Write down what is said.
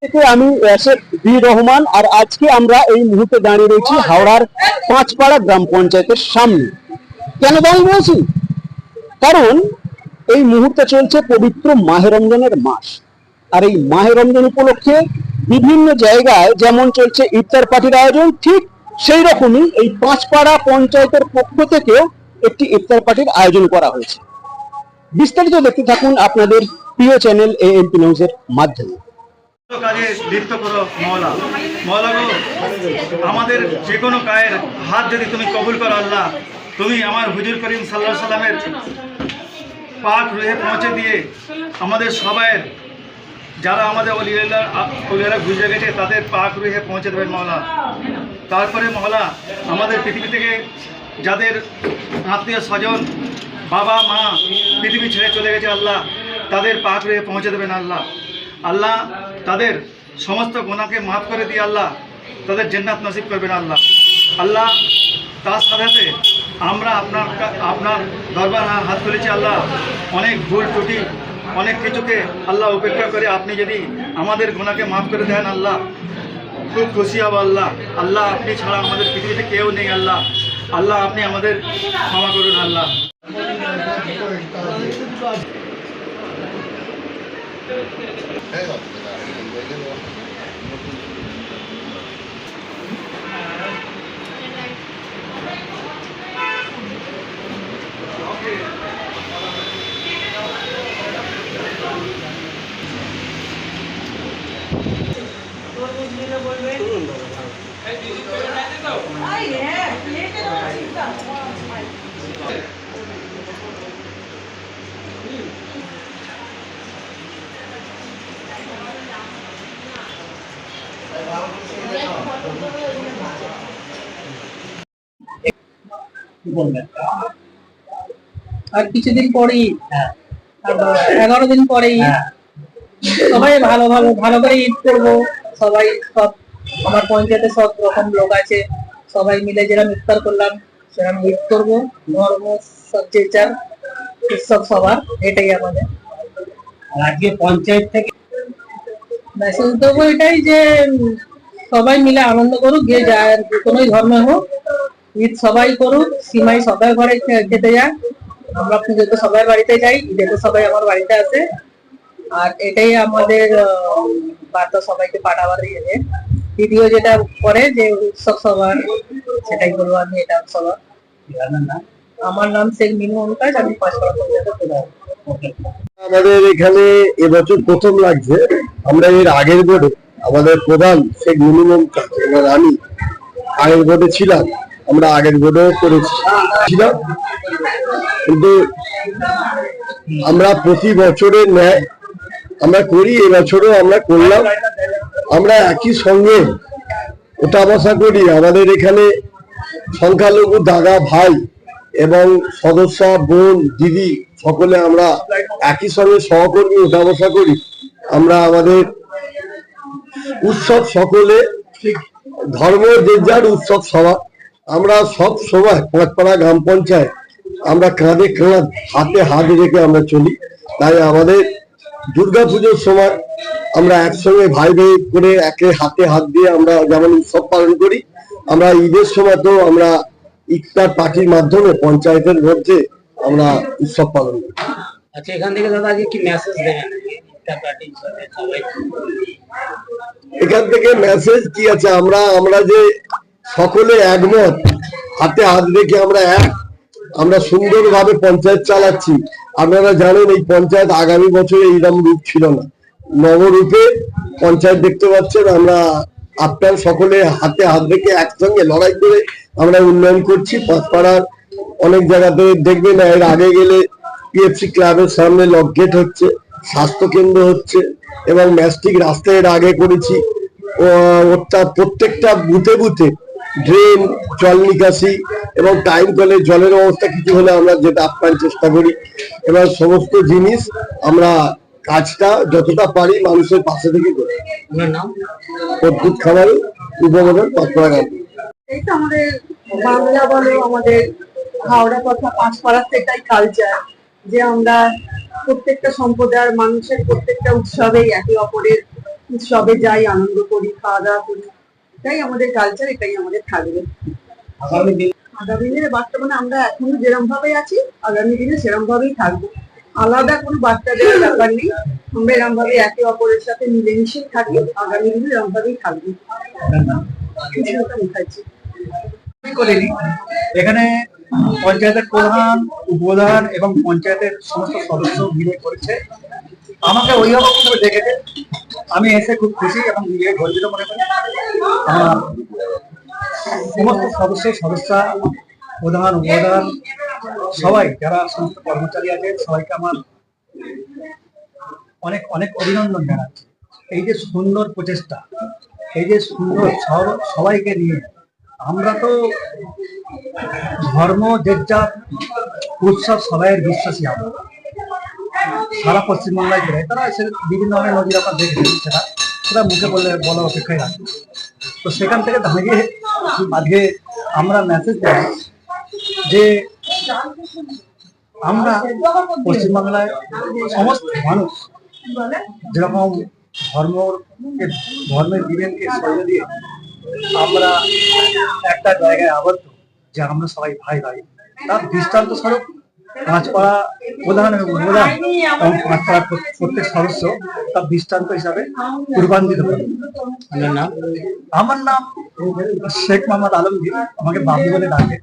থেকে আমি বি রহমান আর আজকে আমরা এই মুহূর্তে দাঁড়িয়ে রয়েছি হাওড়ার পাঁচপাড়া গ্রাম পঞ্চায়েতের সামনে। কেন দাঁড়িয়ে রয়েছি? কারণ এই মুহূর্তে চলছে পবিত্র মাহে মাস। আর এই মাহে উপলক্ষে বিভিন্ন জায়গায় যেমন চলছে ইফতার পার্টির আয়োজন, ঠিক সেই রকমই এই পাঁচপাড়া পঞ্চায়েতের পক্ষ থেকেও একটি ইফতার পার্টির আয়োজন করা হয়েছে। বিস্তারিত দেখতে থাকুন আপনাদের প্রিয় চ্যানেল এ এমপি নিউজের মাধ্যমে। মৌলা গো, আমাদের যে কোনো কায়ের হাত যদি তুমি কবুল করো আল্লাহ, তুমি আমার হুজুর করিম সাল্লাহ সাল্লামের পাক রুহে পৌঁছে দিয়ে আমাদের সবাইয়ের, যারা আমাদের অলিয়ালা গুজরে গেছে, তাদের পাক রুহে পৌঁছে দেবেন মৌলা তারপরে মহলা আমাদের পৃথিবী থেকে যাদের আত্মীয় স্বজন বাবা, মা, পৃথিবী ছেড়ে চলে গেছে আল্লাহ। তাদের পাক রুহে পৌঁছে দেবেন আল্লাহ। আল্লাহ তাদের সমস্ত গুণাকে মাফ করে দিয়ে আল্লাহ তাদের জেন্নাত নসিব করবেন আল্লাহ। আল্লাহ, তার সাথে সাথে আমরা আপনার আপনার দরবার হাত তুলেছি আল্লাহ। অনেক ভুল ত্রুটি, অনেক কিছুকে আল্লাহ উপেক্ষা করে আপনি যদি আমাদের গুণাকে মাফ করে দেন আল্লাহ। খুব খুশি হব আল্লাহ। আল্লাহ, আপনি ছাড়া আমাদের পৃথিবীতে কেউ নেই আল্লাহ। আল্লাহ আপনি আমাদের ক্ষমা করুন আল্লাহ। আর কিছুদিন পরেই আর এগারো দিন পরেই সবাই ভালো ভালো ভালো করে ঈদ করব। সবাই সব আমার পঞ্চায়েতে সব রকম লোক আছে। সবাই মিলে যেরকম ইফতার করলাম সেরকম ঈদ করব। ধর্ম সব যে যার উৎসব সবার এটাই আমাদের। আর আজকে পঞ্চায়েত থেকে মেসেজ দেবো এটাই যে সবাই মিলে আনন্দ করুক, যে যার কোনোই ধর্মে হোক, ঈদ সবাই করুক, সীমাই সবাই ঘরে খেতে যায় আমরা পুজোতে সবাই বাড়িতে যাই ঈদেতে সবাই আমার বাড়িতে আসে আর এটাই আমাদের বার্তা সবাইকে পাঠাবার ইয়ে। ভিডিও যেটা করে যে উৎসব সবার, সেটাই বলব আমি, এটা সবার। আমার নাম শেখ মিনু অঙ্কাজ আমি পাঁচপাড়া পঞ্চায়েতের প্রধান আমাদের এখানে এবছর প্রথম লাগছে। আমরা এর আগের বোর্ডে আমাদের প্রধান শেখ মিনিমাম এবার আমি আগের বোর্ডে ছিলাম। আমরা আগের বোর্ডেও করেছি কিন্তু আমরা প্রতি বছরের ন্যায় আমরা করি, এবছরও আমরা করলাম। আমরা একই সঙ্গে ওটা বসা করি, আমাদের এখানে সংখ্যালঘু দাদা ভাই এবং সদস্য বোন, দিদি সকলে আমরা একই সঙ্গে সহকর্মী ওঠা বসা করি। আমরা আমাদের উৎসব সকলে ধর্ম যে যার উৎসব সভা। আমরা সব সময় পাঁচপাড়া গ্রাম পঞ্চায়েত, আমরা কাঁধে কাঁধ, হাতে হাত রেখে আমরা চলি। তাই আমাদের দুর্গা পুজোর সময় আমরা একসঙ্গে ভাই ভাই করে একে হাতে হাত দিয়ে আমরা যেমন উৎসব পালন করি, আমরা ঈদের সময় তো আমরা ইফতার পার্টির মাধ্যমে পঞ্চায়েতের মধ্যে আমরা উৎসব পালন করি। আচ্ছা এখান থেকে দাদা আজকে কি মেসেজ দেবেন এখান থেকে মেসেজ কি আছে? আমরা আমরা যে সকলে একমত হাতে হাত রেখে আমরা এক আমরা সুন্দরভাবে পঞ্চায়েত চালাচ্ছি। আপনারা জানেন এই পঞ্চায়েত আগামী বছরে এইরকম রূপ ছিল না। নবরূপে পঞ্চায়েত দেখতে পাচ্ছেন আমরা আপনার সকলে হাতে হাত রেখে একসঙ্গে লড়াই করে আমরা উন্নয়ন করছি। পাঁচপাড়ার অনেক জায়গাতে দেখবেন এর আগে গেলে পিএফসি ক্লাবের সামনে লক গেট হচ্ছে স্বাস্থ্য কেন্দ্র হচ্ছে এবং ম্যাস্টিক রাস্তা এর আগে করেছি। ও প্রত্যেকটা বুথে বুথে ড্রেন জল নিকাশি এবং টাইম কলে জলের অবস্থা কিছু হলে আমরা যেটা আপ্যায়ন চেষ্টা করি। এবার সমস্ত জিনিস আমরা কাজটা যতটা পারি মানুষের পাশে থেকে করি। অদ্ভুত খামারে উপমোদন পাঁচপাড়া গান এই তো আমাদের বাংলা বলো আমাদের হাওড়া কথা পাঁচপাড়ার তো এটাই কালচার যে আমরা প্রত্যেকটা সম্প্রদায়ের মানুষের প্রত্যেকটা উৎসবেই একে অপরের উৎসবে যাই আনন্দ করি খাওয়া দাওয়া করি এটাই আমাদের কালচার এটাই আমাদের থাকবে। আগামী দিনে? বর্তমানে আমরা এখনও যেরকম ভাবে আছি আগামী দিনে সেরকম ভাবেই থাকব। আলাদা কোনো বার্তা দেওয়ার ব্যাপার নেই আমরা এরকম ভাবে একে অপরের সাথে মিলেমিশে থাকি আগামী দিনে এরকম ভাবেই থাকব মুখার্জি করিনি। এখানে পঞ্চায়েতের প্রধান, উপপ্রধান এবং পঞ্চায়েতের সমস্ত সদস্য মিলে করেছে। আমাকে অভিভাবক হিসেবে ডেকেছে আমি এসে খুব খুশি এবং নিজেকে গর্বিত মনে করি। সমস্ত সদস্য, সদস্যা, প্রধান, উপপ্রধান, সবাই যারা সমস্ত কর্মচারী আছে, সবাইকে আমার অনেক অনেক অভিনন্দন জানাচ্ছি। এই যে সুন্দর প্রচেষ্টা, এই যে সুন্দর সব- সবাইকে নিয়ে আমরা তো ধর্ম যে উৎসব সবাইয়ের বিশ্বাসী আমরা। সারা পশ্চিমবাংলায় জুড়ে তারা সে বিভিন্ন ধরনের নদীর আপনার দেখেছেন সেটা সেটা মুখে বললে বলার অপেক্ষায় রাখে তো সেখান থেকে দাঁড়িয়ে আজকে আমরা মেসেজ দেয় যে আমরা পশ্চিমবাংলায় সমস্ত মানুষ যেরকম ধর্ম ধর্মের বিবেককে সরিয়ে দিয়ে আমরা একটা জায়গায় আবদ্ধ যে আমরা সবাই ভাই ভাই। তার দৃষ্টান্ত স্বরূপ পাঁচপাড়া প্রধান এবং প্রধান এবং পাঁচপাড়ার প্রত্যেক- সদস্য তার দৃষ্টান্ত হিসাবে পূর্বাঞ্জিত করে আপনার নাম? আমার নাম শেখ মোহাম্মদ আলমগীর আমাকে বাবু বলে ডাকে।